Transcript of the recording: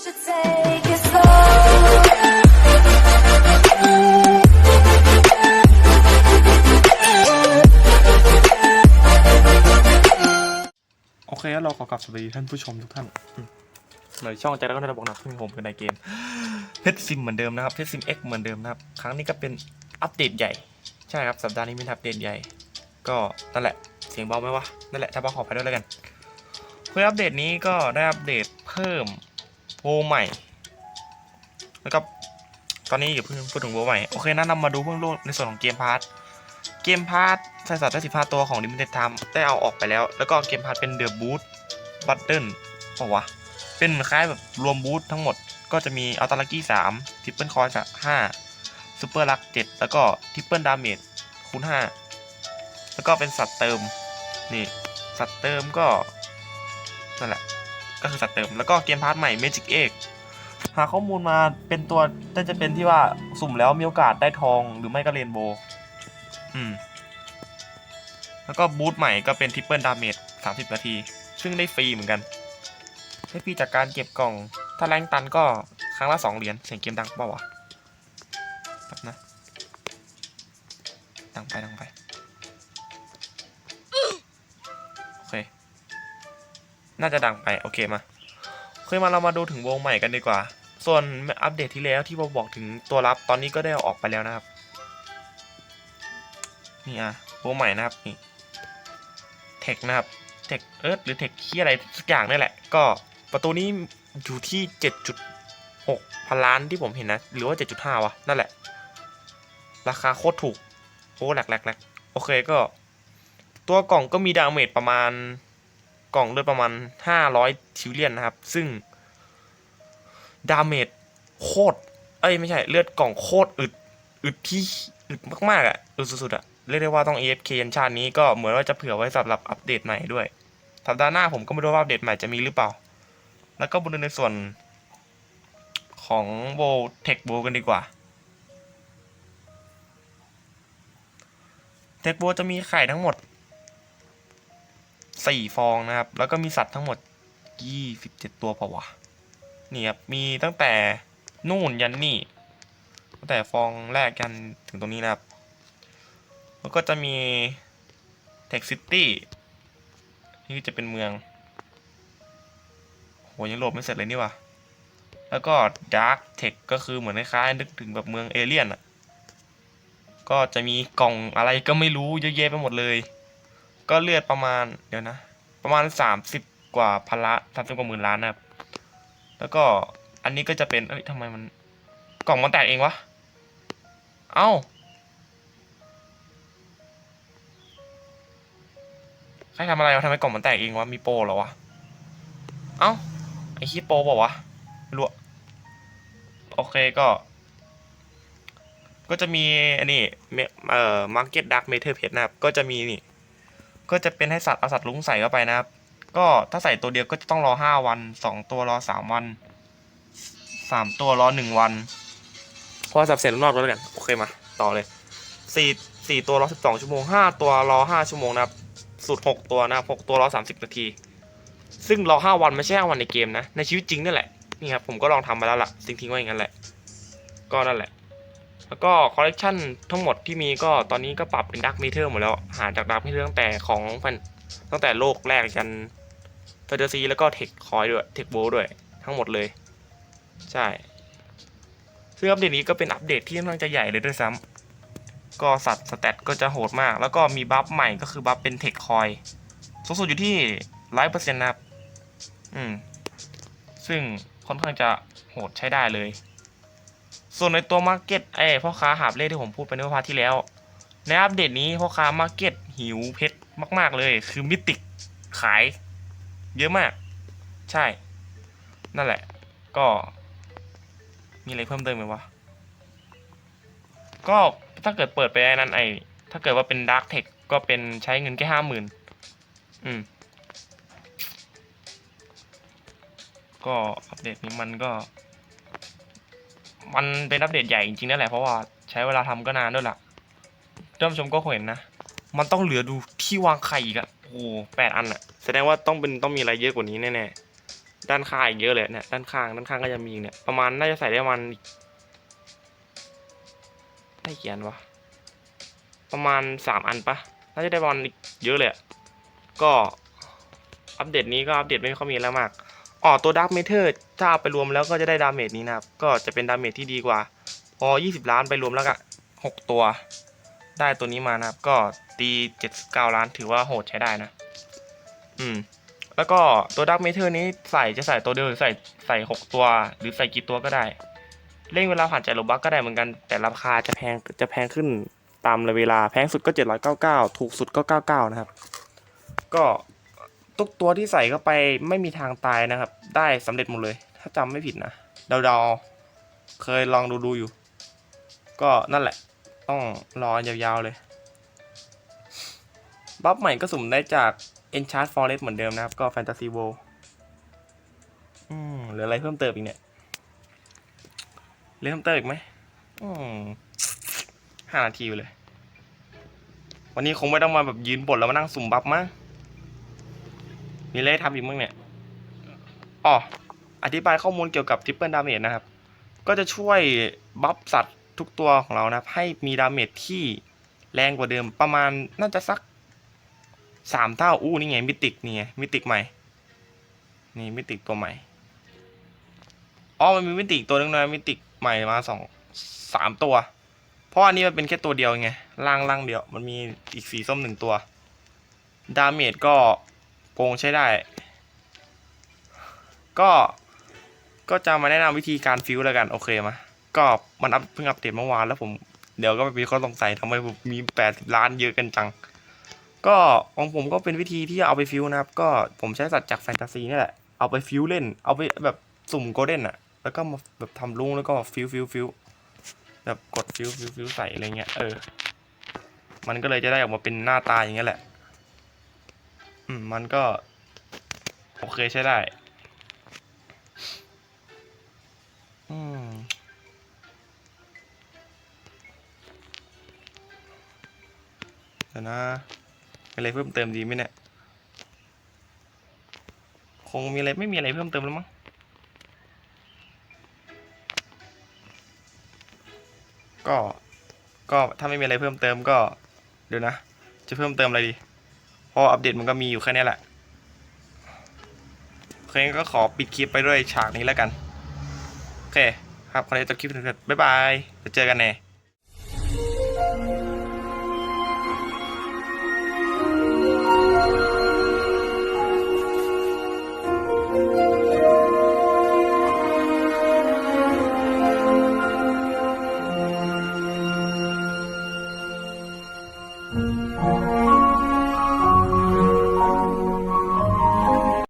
โอเคแล้วเราขอกลับสวัสดีท่านผู้ชมทุกท่านอืมในช่องใจแล้วก็ได้บอกนะที่ผมคือในเกมเพชรซิมเหมือนเดิมนะครับเพชรซิม X เหมือนเดิมนะครับ ครั้งนี้ก็เป็นอัปเดตใหญ่ ใช่ครับ สัปดาห์นี้เป็นอัปเดตใหญ่ ก็นั่นแหละ เสียงเบาไหมวะ นั่นแหละ ถ้าเบาขอไปด้วยแล้วกัน เพื่ออัปเดตนี้ก็ได้อัปเดตเพิ่ม โวใหม่ แล้วก็ตอนนี้อย่าเพิ่งพูดถึงโวใหม่ โอเคนะนำมาดูเพิ่งโลกในส่วนของเกมพาร์ทเกมพาร์ทใส่สัตว์ได้สิบห้าตัวของ Limited Time ได้เอาออกไปแล้ว แล้วก็เกมพาร์ทเป็นเดอะบูทบัตเดิลปะวะ เป็นคล้ายแบบรวมบูททั้งหมด ก็จะมีอัลตาลักกี้สามทิปเปิลคอยส์ห้าซูเปอร์ลักเจ็ดแล้วก็ทิปเปิลดาเมจคูณห้าแล้วก็เป็นสัตว์เติม นี่ สัตว์เติมก็นั่นแหละ ก็คือสัตว์เติมแล้วก็เกมพาร์ทใหม่ Magic Egg หาข้อมูลมาเป็นตัวน่าจะเป็นที่ว่าสุ่มแล้วมีโอกาสได้ทองหรือไม่ก็เรนโบว์อืม แล้วก็บูทใหม่ก็เป็นทริปเปิลดาเมจ30นาที ซึ่งได้ฟรีเหมือนกันได้ฟรีจากการเก็บกล่อง ถ้าแรงตันก็ครั้งละ2เหรียญเสียงเกมดังเปล่าวะแป๊บนะดังไปดังไป น่าจะดังไปโอเคมาโอเคมาเรามาดูถึงวงใหม่กันดีกว่า ส่วนอัปเดตที่แล้วที่เราบอกถึงตัวรับตอนนี้ก็ได้ออกไปแล้วนะครับ นี่อะโปรใหม่นะครับนี่เทคนะครับเทคเอิร์ธหรือเทคที่อะไรสักอย่างนี่แหละ ก็ประตูนี้อยู่ที่7.6พันล้านที่ผมเห็นนะ หรือว่า7.5วะนั่นแหละ ราคาโคตรถูกโอ้แหลกแหลกแหลกโอเคก็ ตัวกล่องก็มีดาเมจประมาณ กล่องด้วยประมาณ 500ทิวเลียนนะครับ ซึ่ง ดาเมจโคตร เอ้ยไม่ใช่ เลือดกล่องโคตรอึด อึดที่อึดมากๆอะอึดสุดๆอะ เรียกได้ว่าต้อง AFK ยันชาตินี้ก็เหมือนว่าจะเผื่อไว้สำหรับอัปเดตใหม่ด้วย สัปดาห์หน้าผมก็ไม่รู้ว่าอัปเดตใหม่จะมีหรือเปล่า แล้วก็มาดูในส่วนของโบเทคโบกันดีกว่าเทคโบจะมีไข่ทั้งหมด 4ฟองนะครับ แล้วก็มีสัตว์ทั้งหมด27ตัวเปล่าวะนี่ครับมีตั้งแต่นู่นยันนี่ตั้งแต่ฟองแรกยันถึงตรงนี้นะครับแล้วก็จะมี Tech City นี่จะเป็นเมืองโหยังโหลดไม่เสร็จเลยนี่วะแล้วก็ Dark Tech ก็คือเหมือนคล้ายๆนึกถึงแบบเมืองเอเลี่ยนอะก็จะมีกล่องอะไรก็ไม่รู้เยอะแยะไปหมดเลย ก็เลือดประมาณเดี๋ยวนะ ประมาณ30กว่าพันละสามสิบกว่าหมื่นล้านนะครับ แล้วก็อันนี้ก็จะเป็นเอ้ยทำไมมัน กล่องมันแตกเองวะ เอ้า ใครทำอะไรวะทำไมกล่องมันแตกเองวะ มีโปรเหรอวะ เอ้า ไอ้ขี้โปรเปล่าวะไม่รู้อะโอเคก็ ก็จะมีอันนี้เมเอ่อมาร์เก็ตดักเมเทอร์เพจนะครับ ก็จะมีนี่ ก็จะเป็นให้สัตว์เอาสัตว์ลุงใส่เข้าไปนะครับ ก็ถ้าใส่ตัวเดียวก็จะต้องรอห้าวันสองตัวรอสามวันสามตัวรอหนึ่งวันเพราะว่าสับเสร็จรอบแล้วกันโอเคมาต่อเลยสี่สี่ตัวรอสิบสองชั่วโมงห้าตัวรอห้าชั่วโมงนะครับสุดหกตัวนะครับหกตัวรอสามสิบนาที ซึ่งรอห้าวันไม่ใช่ห้าวันในเกมนะ ในชีวิตจริงนั่นแหละนี่ครับผมก็ลองทำมาแล้วล่ะทิ้งทิ้งๆไว้อย่างนั้นแหละ ก็นั่นแหละ แล้วก็คอลเลกชันทั้งหมดที่มีก็ตอนนี้ก็ปรับเป็นดักเมเทอร์หมดแล้ว หาจากดักเมเทอร์ตั้งแต่ของตั้งแต่โลกแรกยันเฟเดอซีแล้วก็เทคคอยด้วยเทคโบด้วยทั้งหมดเลย ใช่ซึ่งอัปเดตนี้ก็เป็นอัปเดตที่ค่อนข้างจะใหญ่เลยด้วยซ้ำก็สัตว์สแตทก็จะโหดมาก แล้วก็มีบัฟใหม่ก็คือบัฟเป็นเทคคอยสูงสุดอยู่ที่ร้อยเปอร์เซ็นต์นะครับ อืม ซึ่งค่อนข้างจะโหดใช้ได้เลย ส่วนในตัวมาร์เก็ตไอ้พ่อค้าหาบเล่ที่ผมพูดไปในวันพาร์ทที่แล้ว ในอัปเดตนี้พ่อค้ามาร์เก็ตหิวเพชรมาก ๆ เลย คือมิติกขาย เยอะมาก ใช่ นั่นแหละ ก็ มีอะไรเพิ่มเติมไหมวะ ก็ถ้าเกิดเปิดไปไอ้นั้นไอ้ถ้าเกิดว่าเป็นดาร์กเทคก็เป็นใช้เงินแค่ห้าหมื่นอืม ก็อัปเดตนี้มันก็ มันเป็นอัปเดตใหญ่จริงๆนั่นแหละเพราะว่าใช้เวลาทำก็นานด้วยล่ะท่านผู้ชมก็คงเห็นนะ มันต้องเหลือดูที่วางไข่อีกอะโอ้โหแปดอันอะแสดงว่าต้องเป็นต้องมีอะไรเยอะกว่านี้แน่ด้านข้างอีกเยอะเลยเนี่ยด้านข้างด้านข้างก็จะมีอีกเนี่ยประมาณน่าจะใส่ได้มาณไม่เขียนวะประมาณสามอันปะน่าจะได้ประมาณอีกเยอะเลยก็อัปเดตนี้ก็อัปเดตไม่ค่อยมีแล้วมาก อ๋อตัวดักเมเทอร์ถ้าเอาไปรวมแล้วก็จะได้ดาเมจนี้นะครับ ก็จะเป็นดาเมจที่ดีกว่า พอ 20 ล้านไปรวมแล้วก็6ตัว ได้ตัวนี้มานะครับ ก็ตี 79 ล้านถือว่าโหดใช้ได้นะ อืม แล้วก็ตัวดักเมเทอร์นี้ใส่จะใส่ตัวเดียวหรือใส่ใส่ 6 ตัว หรือใส่กี่ตัวก็ได้ เร่งเวลาผ่านใจโลบักก็ได้เหมือนกัน แต่ราคาจะแพงจะแพงขึ้นตามเวลาแพงสุดก็ 799 ถูกสุดก็ 99 นะครับ ก็ ทุกตัวที่ใส่เข้าไปไม่มีทางตายนะครับ ได้สำเร็จหมดเลย ถ้าจำไม่ผิดนะเดาๆเคยลองดูดูๆอยู่ ก็นั่นแหละ ต้องรอยาวๆเลย บัฟใหม่ก็สุ่มได้จาก Enchant Forest เหมือนเดิมนะครับ ก็ Fantasy World อืมหลืออะไรเพิ่มเติมอีกเนี่ยเหลือเพิ่มเติมอีกไหมอืมห้านาทีอยู่เลย วันนี้คงไม่ต้องมาแบบยืนบทแล้วมานั่งสุ่มบัฟมั้ง มีอะไรทำอีกมั้งเนี่ยอ๋ออธิบายข้อมูลเกี่ยวกับ Triple Damage นะครับ ก็จะช่วยบัฟสัตว์ทุกตัวของเรานะครับ ให้มีดาเมจที่แรงกว่าเดิมประมาณน่าจะสักสามเท่าอู้นี่ไงมิติกนี่ไงมิติกใหม่ นี่มิติกตัวใหม่อ๋อมันมีมิติกตัวนึงนะมิติกใหม่มาสองสามตัว เพราะอันนี้มันเป็นแค่ตัวเดียวไงล่างล่างเดียว มันมีอีกสีส้มหนึ่งตัว ดาเมจก็ โกงใช้ได้ ก็ก็จะมาแนะนำวิธีการฟิวแล้วกันโอเคมาก็มันอัพเพิ่งอัปเดตเมื่อวานแล้วผมเดี๋ยวก็ไปมีข้อสงสัยทำไมผมมี 80 ล้านเยอะกันจัง ก็ของผมก็เป็นวิธีที่เอาไปฟิวนะครับ ก็ผมใช้สัตว์จากแฟนตาซีนี่แหละ เอาไปฟิวเล่น เอาไปแบบสุ่มโกลเด้นอะแล้วก็มาแบบทำลุงแล้วก็ฟิวฟิวฟิวแบบกดฟิวฟิวฟิวใส่อะไรเงี้ยเออ มันก็เลยจะได้ออกมาเป็นหน้าตาอย่างเงี้ยแหละ อืม มันก็ โอเคใช้ได้ อืม เดี๋ยวนะมีอะไรเพิ่มเติมดีไหมเนี่ย คงมีอะไรไม่มีอะไรเพิ่มเติมแล้วมั้งก็ ก็ถ้าไม่มีอะไรเพิ่มเติมก็ เดี๋ยวนะ จะเพิ่มเติมอะไรดี พออัปเดตมันก็มีอยู่แค่นี้แหละโอเคก็ขอปิดคลิปไปด้วยฉากนี้แล้วกัน โอเค ครับคราวนี้จบคลิปถึงเบ๊ายบายจะเจอกันแน่